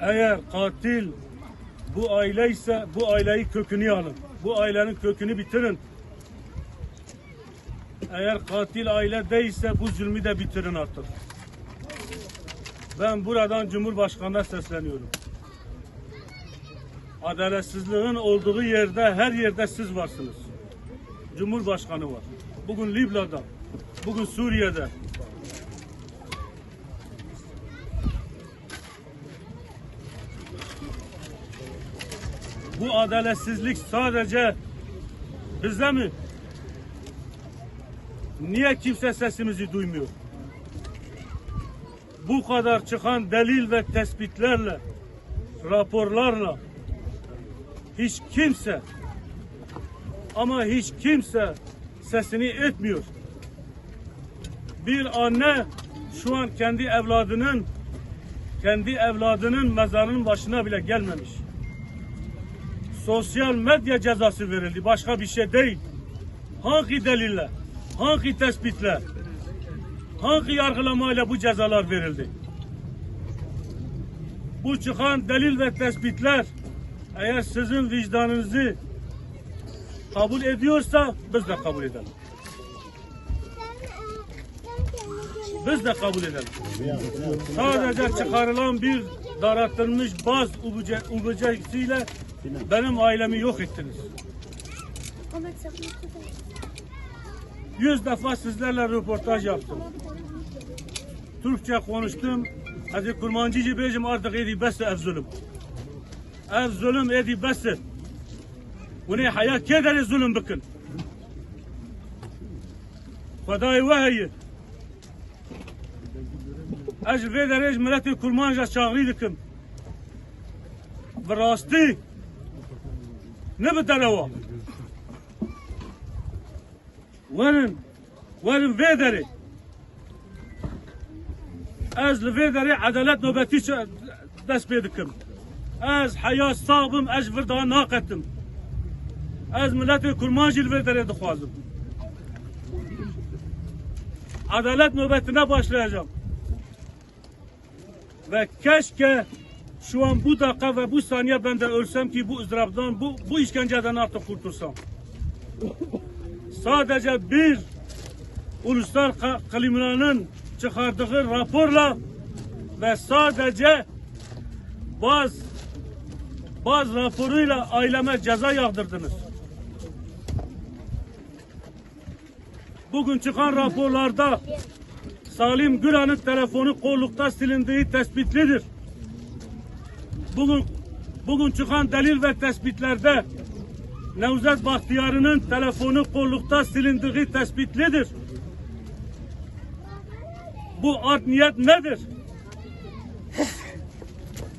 Eğer katil bu aile ise bu aileyi kökünü alın. Bu ailenin kökünü bitirin. Eğer katil aile değilse bu zulmü de bitirin artık. Ben buradan Cumhurbaşkanı'na sesleniyorum. Adaletsizliğin olduğu yerde her yerde siz varsınız. Cumhurbaşkanı var. Bugün Libya'da, bugün Suriye'de, Bu adaletsizlik sadece bizde mi? Niye kimse sesimizi duymuyor? Bu kadar çıkan delil ve tespitlerle, raporlarla hiç kimse ama hiç kimse sesini etmiyor. Bir anne şu an kendi evladının kendi evladının mezarının başına bile gelmemiş sosyal medya cezası verildi. Başka bir şey değil. Hangi delille, hangi tespitle, hangi yargılamayla bu cezalar verildi? Bu çıkan delil ve tespitler eğer sizin vicdanınızı kabul ediyorsa biz de kabul edelim. Biz de kabul edelim. Sadece çıkarılan bir daraltılmış baz ubecesiyle benim ailemi yok ettiniz. Yüz defa sizlerle röportaj yaptım. Türkçe konuştum. Hadi kurmancıcı beyim artık edi besi ev zulüm. Ev zulüm edi besi. Bunu hayat kederi zulüm bakın. Fadayı vahiyi. Ez vê derêj miletê kurmanja çaxî dikim. Bi rastî edalet nobetî çe- dest pê dikim. Ez heya sabim ez vir daha naqetim. Ez miletê kurman jî li vê derê dixwazim. Adalet nöbetine başlayacağım. Ve keşke şu an bu dakika ve bu saniye ben de ölsem ki bu ızdıraptan, bu, bu işkenceden artık kurtulsam. Sadece bir uluslar kriminalinin çıkardığı raporla ve sadece bazı bazı raporuyla aileme ceza yağdırdınız. Bugün çıkan raporlarda Salim Güran'ın telefonu kollukta silindiği tespitlidir. Bugün bugün çıkan delil ve tespitlerde Nevzat Bahtiyar'ın telefonu kollukta silindiği tespitlidir. Bu art niyet nedir?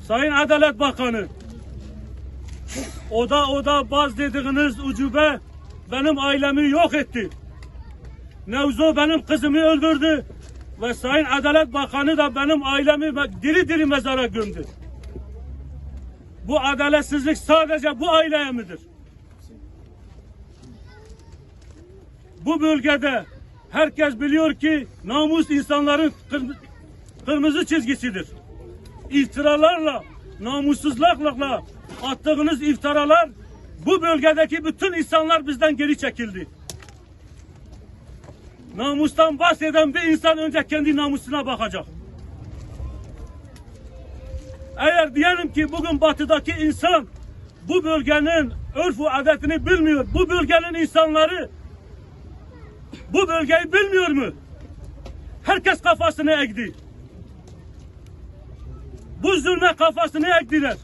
Sayın Adalet Bakanı oda oda baz dediğiniz ucube benim ailemi yok etti. Nevzo benim kızımı öldürdü ve Sayın Adalet Bakanı da benim ailemi diri diri mezara gömdü. Bu adaletsizlik sadece bu aileye midir? Bu bölgede herkes biliyor ki namus insanların kırm- kırmızı çizgisidir. İftiralarla, namussuzlukla attığınız iftiralar bu bölgedeki bütün insanlar bizden geri çekildi. Namustan bahseden bir insan önce kendi namusuna bakacak. Eğer diyelim ki bugün batıdaki insan bu bölgenin örf ve adetini bilmiyor. Bu bölgenin insanları bu bölgeyi bilmiyor mu? Herkes kafasını eğdi. Bu zulme kafasını eğdiler.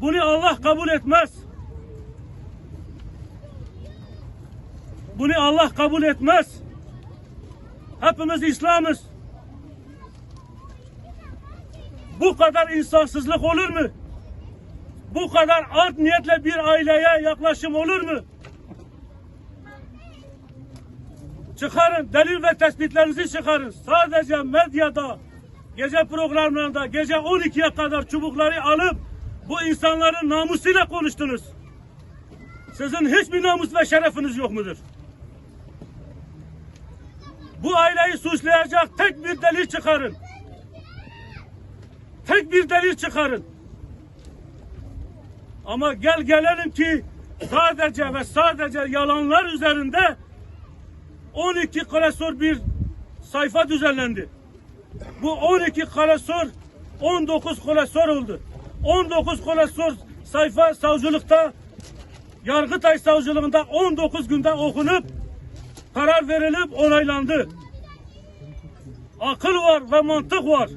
Bunu Allah kabul etmez. Bunu Allah kabul etmez. Hepimiz İslam'ız. Bu kadar insafsızlık olur mu? Bu kadar art niyetle bir aileye yaklaşım olur mu? Çıkarın, delil ve tespitlerinizi çıkarın. Sadece medyada, gece programlarında, gece 12'ye kadar çubukları alıp bu insanların namusuyla konuştunuz. Sizin hiçbir namus ve şerefiniz yok mudur? Bu aileyi suçlayacak tek bir delil çıkarın. Tek bir delil çıkarın. Ama gel gelelim ki sadece ve sadece yalanlar üzerinde 12 klasör bir sayfa düzenlendi. Bu 12 klasör 19 klasör oldu. 19 klasör sayfa savcılıkta Yargıtay Savcılığında 19 günde okunup karar verilip onaylandı. Akıl var ve mantık var.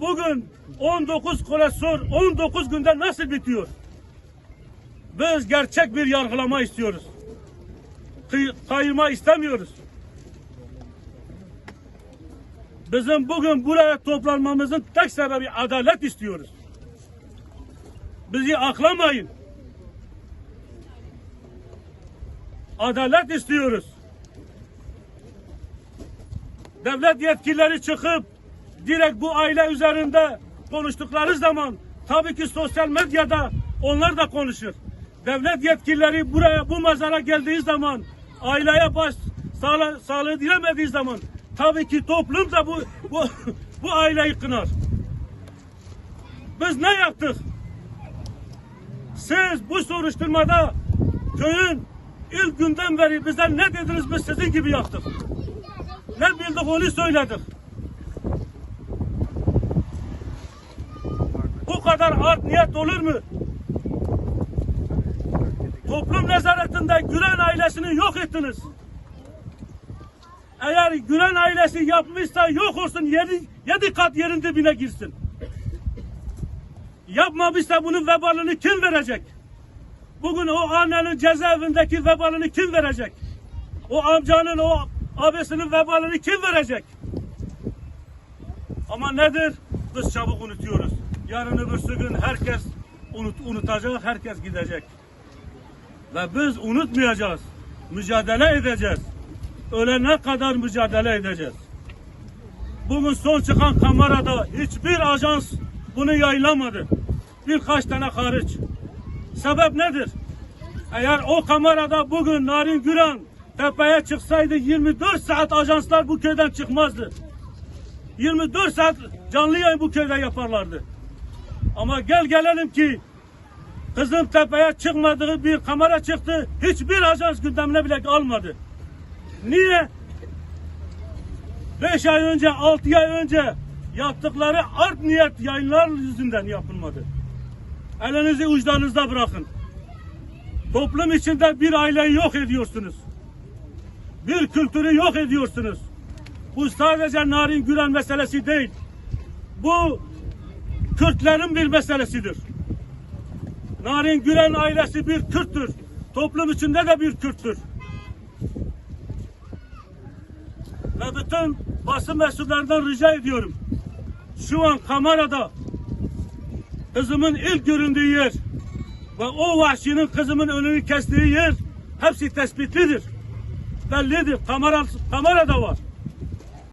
Bugün 19 klasör 19 günde nasıl bitiyor? Biz gerçek bir yargılama istiyoruz. Kıy- kayırma istemiyoruz. Bizim bugün buraya toplanmamızın tek sebebi adalet istiyoruz. Bizi aklamayın. Adalet istiyoruz. Devlet yetkilileri çıkıp direkt bu aile üzerinde konuştukları zaman tabii ki sosyal medyada onlar da konuşur. Devlet yetkilileri buraya bu mazara geldiği zaman aileye baş sağla, sağlığı dilemediği zaman tabii ki toplum da bu bu, bu aileyi kınar. Biz ne yaptık? Siz bu soruşturmada köyün ilk günden beri bize ne dediniz biz sizin gibi yaptık. Ne bildik onu söyledik. Bu kadar art niyet olur mu? Toplum nezaretinde Gülen ailesini yok ettiniz. Eğer Gülen ailesi yapmışsa yok olsun yedi, yedi kat yerin dibine girsin. Yapmamışsa bunun vebalini kim verecek? Bugün o annenin cezaevindeki vebalini kim verecek? O amcanın, o abisinin vebalini kim verecek? Ama nedir? Biz çabuk unutuyoruz. Yarın öbürsü gün herkes unut, unutacak, herkes gidecek. Ve biz unutmayacağız. Mücadele edeceğiz. Ölene kadar mücadele edeceğiz. Bugün son çıkan kamerada hiçbir ajans bunu yayınlamadı. Birkaç tane hariç. Sebep nedir? Eğer o kamerada bugün Narin Güran tepeye çıksaydı 24 saat ajanslar bu köyden çıkmazdı. 24 saat canlı yayın bu köyde yaparlardı. Ama gel gelelim ki Kızım tepeye çıkmadığı bir kamera çıktı. Hiçbir ajans gündemine bile almadı. Niye? Beş ay önce, altı ay önce yaptıkları art niyet yayınlar yüzünden yapılmadı. Elinizi vicdanınızda bırakın. Toplum içinde bir aileyi yok ediyorsunuz. Bir kültürü yok ediyorsunuz. Bu sadece Narin Gülen meselesi değil. Bu Kürtlerin bir meselesidir. Narin Gülen ailesi bir Kürttür. Toplum içinde de bir Kürttür. Ve bütün basın mensuplerinden rica ediyorum. Şu an kamerada kızımın ilk göründüğü yer ve o vahşinin kızımın önünü kestiği yer hepsi tespitlidir. Bellidir. Kamera, kamera da var.